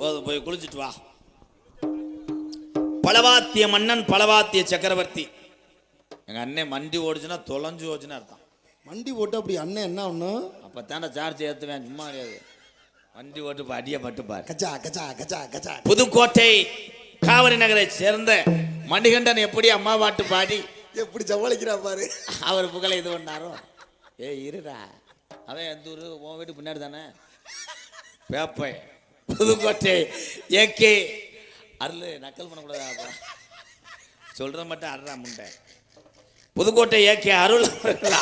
போதும் போய் குளிச்சுட்டு வா. பலவாத்திய மன்னன் பலவாத்திய சக்கரவர்த்தி. எங்க அண்ணன் மண்டி ஓடுச்சுன்னா தொலைஞ்சு ஓடுச்சுன்னு அர்த்தம். மண்டி போட்டு அப்படி அண்ணன் என்ன ஒன்றும் அப்பத்தானே சார்ஜ் ஏத்துவேன் சும்மா கிடையாது. வண்டி ஓட்டு பா, அடிய பட்டு பாரு. கச்சா கச்சா கச்சா கச்சா. புதுக்கோட்டை காவிரி நகரை சேர்ந்த மணிகண்டன் எப்படி அம்மா பாட்டு பாடி? எப்படி சமாளிக்கிறா பாரு. அவர் புகழை இது பண்ணாரோ? ஏய் இருடா. அவன் எந்த ஊரு? உன் வீட்டு பின்னாடி தானே? வேப்பை புதுக்கோட்டை ஏகே அருள் நக்கல் பண்ணக்கூடாது? சொல்ற மட்டும் அருளா முண்டை. புதுக்கோட்டை ஏகே அருள்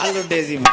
ஆளுநர் தேசியம்?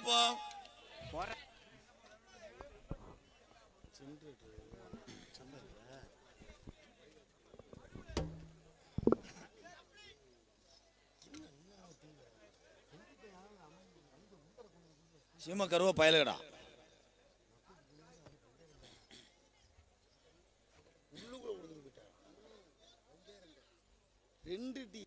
இடியாப்பம் சீம கருவ பயலுகடா. ரெண்டு டீ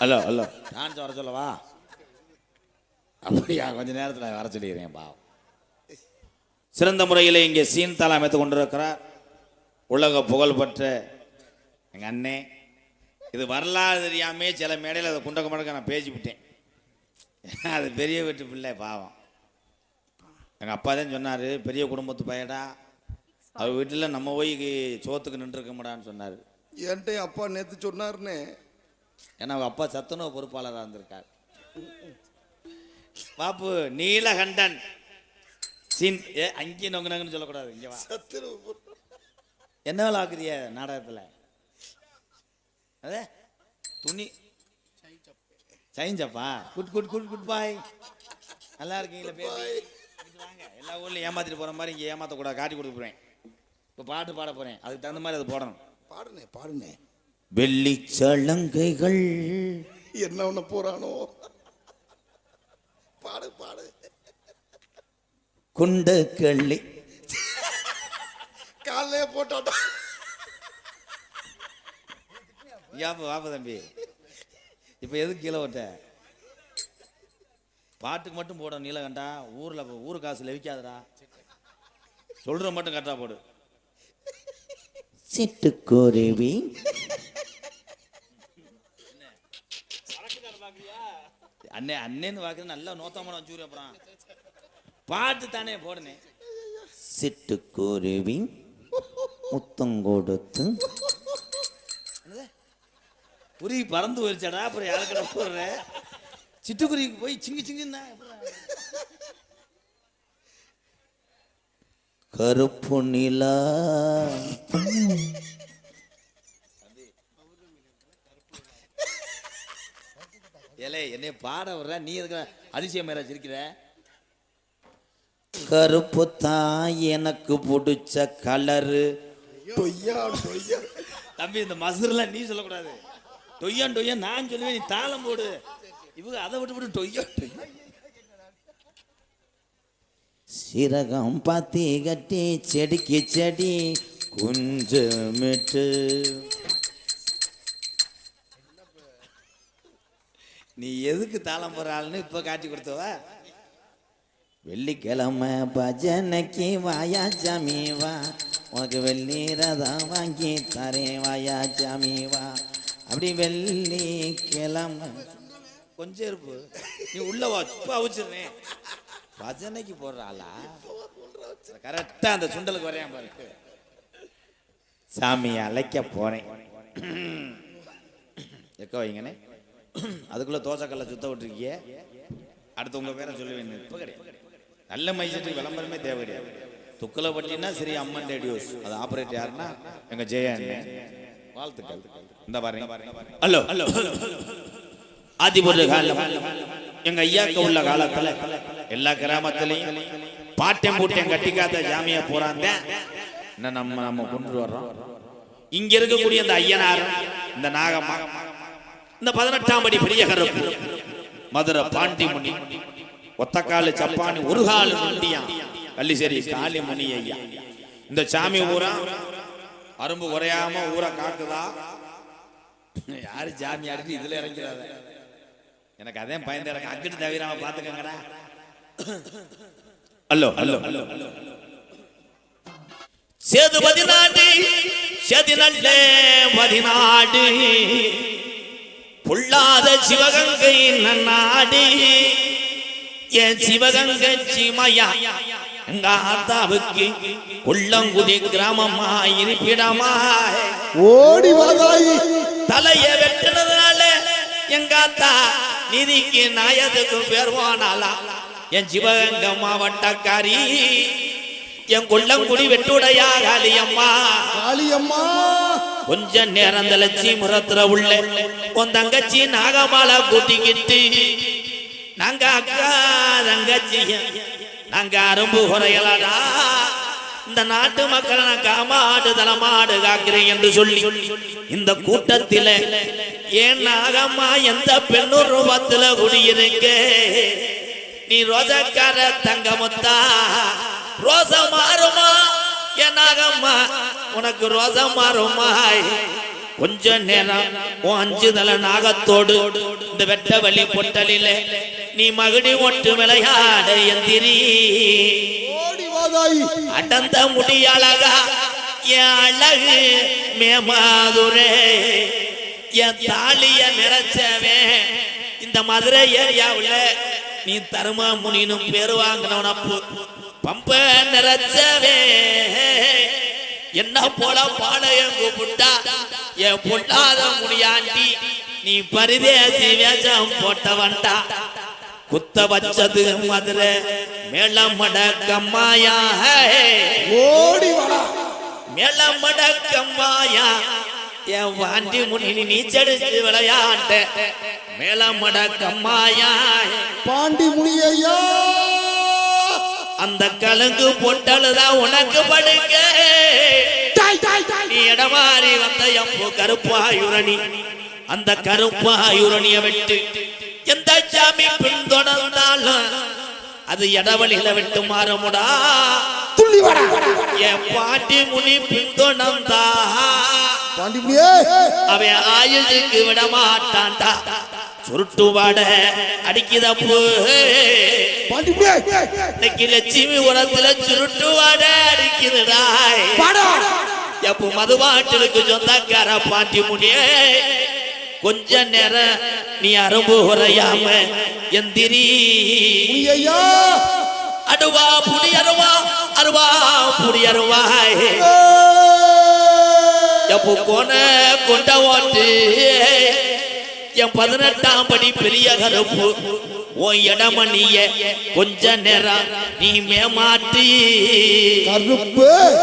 ஹலோ ஹலோ. டான்ஸ் வர சொல்லவா? அப்படியா கொஞ்ச நேரத்தில் வர சொல்லிடுறேன் பாவம். சிறந்த முறையில் இங்கே சீன் தாளம் அமைத்து கொண்டிருக்கிறார். உலக புகழ்பெற்ற எங்கள் அண்ணே. இது வரலாறு தெரியாமே சில மேடையில் அதை குண்டக்க மடக்க நான் பேசிவிட்டேன் அது பெரிய வீட்டு பிள்ளை பாவம். எங்கள் அப்பா தான் சொன்னார் பெரிய குடும்பத்து பையடா. அவர் வீட்டில் நம்ம போய் சோத்துக்கு நின்றுருக்க மாடான்னு சொன்னார். என்கிட்ட அப்பா நேத்து சொன்னாருன்னு ஏன்னா அவங்க அப்பா சத்துணவு பொறுப்பாளராக இருந்திருக்கார். பாப்பு நீலகண்டன். சீன் ஏ அங்கேயும் நொங்கு நங்குன்னு சொல்லக்கூடாது இங்கே வா. சத்துணவு என்ன வேலை ஆக்குறிய நாடகத்தில்? அதே துணி. சைஞ்சப்பா good good good good boy. நல்லா இருக்கீங்களா பேபி? வாங்க எல்லா ஊர்லையும் ஏமாத்திட்டு போகிற மாதிரி இங்கே ஏமாற்றக்கூடாது காட்டி போகிறேன் இப்போ பாட்டு பாட போகிறேன் அதுக்கு தகுந்த மாதிரி அது போடணும். பாடுனே பாடுனே. வெள்ளி சலங்கைகள். என்ன ஒண்ணு போறானோ? பாடு பாடு. குண்ட கள்ளி. காலையே போட்டாட்டா. ஏப்பா வாப்பா தம்பி. இப்போ எதுக்கு கீழே ஓட்ட? பாட்டுக்கு மட்டும் போட நீலகண்டா. ஊரில் ஊரு காசு லெவிக்காதடா. சொல்கிற மட்டும் கரெக்டாக போடு. சிட்டுக்குருவி. அண்ணே அண்ணேன்னு வாக்குறது நல்லா நோத்தமான வச்சு அப்புறம் பாட்டு தானே போடுனே. சிட்டுக்குருவி முத்தம் கொடுத்து. குருவி பறந்து போயிடுச்சாடா அப்புறம் யாருக்கடா போடுற? சிட்டுக்குருவிக்கு போய் சிங்கி சிங்கின்னா கருப்பு நிலா. ஏலே என்னைய பாட வர்ற நீ எதுக்கு அதிசயம் மேல சிரிக்கிற கருப்பு தான் எனக்கு பிடிச்ச கலரு டொய்யா டொய்யா. தம்பி இந்த மசுரெல்லாம் நீ சொல்லக்கூடாது. டொய்யான் டொய்யான் நான் சொல்லுவேன் நீ தாளம் போடு. இவங்க அதை விட்டு விட்டு டொய்யா டொய்யா. சிரகம் பாத்தி கட்டி செடிக்கு செடி குஞ்சமிட்டு நீ எதுக்கு தாளம் போற ஆளுன்னு இப்ப காட்டி கொடுத்தவ? வெள்ளிக்கிழமை பஜனைக்கு வாயா சாமி வா. உனக்கு வெள்ளி ரதம் வாங்கி தரேன் வாயா சாமி வா. அப்படி வெள்ளிக்கிழமை. கொஞ்சம் இருப்பு. நீ உள்ள வா சுப்பா அவிச்சிருந்தேன் பஜனைக்கு போடுற ஆளா? கரெக்டா அந்த சுண்டலுக்கு வரையான் பாரு. சாமி அழைக்க போறேன். எக்க வைங்கண்ணே அதுக்குள்ள தோசைக்கல்லை சுத்த விட்டுருக்கிய. அடுத்தவங்க பேரை சொல்லுவேன் இப்போ கிடையாது. நல்ல மைசெட்டுக்கு விளம்பரமே தேவை கிடையாது. துக்கலப்பட்டினா சரி அம்மன் ரேடியோஸ். அது ஆபரேட் யாருன்னா எங்க ஜெய வாழ்த்துக்கள். இந்த பாருங்க. ஹலோ. ஹலோ ஆதிபுர காலம். எங்க ஐயாக்க உள்ள காலத்துல எல்லா கிராமத்திலையும் பாட்டம் பூட்டம் கட்டிக்காத ஜாமியா போறாங்க. என்ன நம்ம நம்ம கொண்டு வர்றோம்? இங்க இருக்கக்கூடிய அந்த ஐயனார் இந்த நாகம்மா இந்த பதினெட்டாம் படி பெரிய கருப்பு. மதுரை பாண்டிமுனி ஒத்தக்காலு சப்பானி ஒரு காலு முண்டியா கள்ளிசேரி காளிமணி ஐயா. இந்த சாமி ஊரா? அரும்பு உரையாம ஊரை காக்குதா? யாரு சாமி அடிச்சு இதுல இறங்கிறாத? எனக்கு அதே பயந்து எனக்கு அங்கிட்டு தவிராம பாத்துக்கங்கடா. அல்லோ அல்லோ அல்லோ சேது பதினாடு செதினல்ல பதினாடு பொல்லாத சிவகங்கை நன்னாடு. என் சிவகங்கை சிமையா எங்க ஆத்தாவுக்கு கொல்லங்குடி கிராமமா இருப்பிடமா ஓடி வாதாயி தலைய வெட்டினதுனால எங்க ஆத்தா நிதிக்கு நாயதுக்கு பேர் போனாலா என் சிவகங்கை மாவட்டக்காரி என் கொல்லங்குடி வெட்டுடையா காளியம்மா காளியம்மா கொஞ்ச நேரம் தலச்சி முரத்துல உள்ள உன் தங்கச்சி நாகமாலா கூட்டிக்கிட்டு நாங்க அக்கா தங்கச்சி நாங்க அரும்பு குறையலடா. இந்த நாட்டு மக்களை நான் காமாடு தலமாடு காக்கிறேன் என்று சொல்லி இந்த கூட்டத்தில ஏன் நாகம்மா எந்த பெண்ணூர் ரூபத்துல குடியிருக்க? நீ ரோஜக்கார தங்கமுத்தா ரோச மாறுமா? என் நாகம்மா உனக்கு ரோசா மாறுமா கொஞ்ச நேரம் உன் அஞ்சு தல நாகத்தோடு இந்த வெட்ட வழி பொட்டலில நீ மகுடி ஒட்டு விளையாட எந்திரி. அடந்த முடி அழகா என் அழகு மேமாதுரே. என் தாலிய நிறைச்சவே இந்த மதுரை ஏரியாவுல நீ தரும முனினும் பேரு வாங்கினவனப்பு பம்ப நிறைச்சவே. என்ன போல பாளையம் கூப்பிட்டா? என் பொல்லாத முடியாண்டி நீ பரிதேசி வேஷம் போட்டவன்டா. குத்த வச்சது மதுரை மேளமடக்கம்மாயா ஓடி வாடா மேளமடக்கம்மாயா என் வாண்டி முனி நீச்சடிச்சு விளையாட்ட மேளமடக்கம்மாயா பாண்டி முனியையா. அந்த கலங்கு பொட்டலுதான் உனக்கு டாய் நீ இடமாறி வந்த எம்பு கருப்பாயுரணி. அந்த கருப்பாயுரணிய விட்டு எந்த சாமி பின்தொடர்ந்தாலும் அது இடவழியில விட்டு மாறுமுடா. என் பாட்டி முனி பின்தொடர்ந்தா அவன் ஆயுதுக்கு விட மாட்டான்டா சுருட்டு வாட அடிக்குதப்பு இன்னைக்கு லட்சுமி உரத்துல சுருட்டு வாட அடிக்குதுடா. வாடா. எப்போ மதுபாட்டிலுக்கு சொந்தக்கார பாட்டி முடியே கொஞ்ச நேரம் நீ அரும்பு உரையாம எந்திரி. அடுவா புடி அருவா அருவா புடி அருவாய் எப்போ கோன கொண்ட ஓட்டு என் பதினெட்டாம் படி பெரிய கருப்பு. உன் இடமணிய கொஞ்ச நேரம் நீ மேமாட்டி. கருப்பு.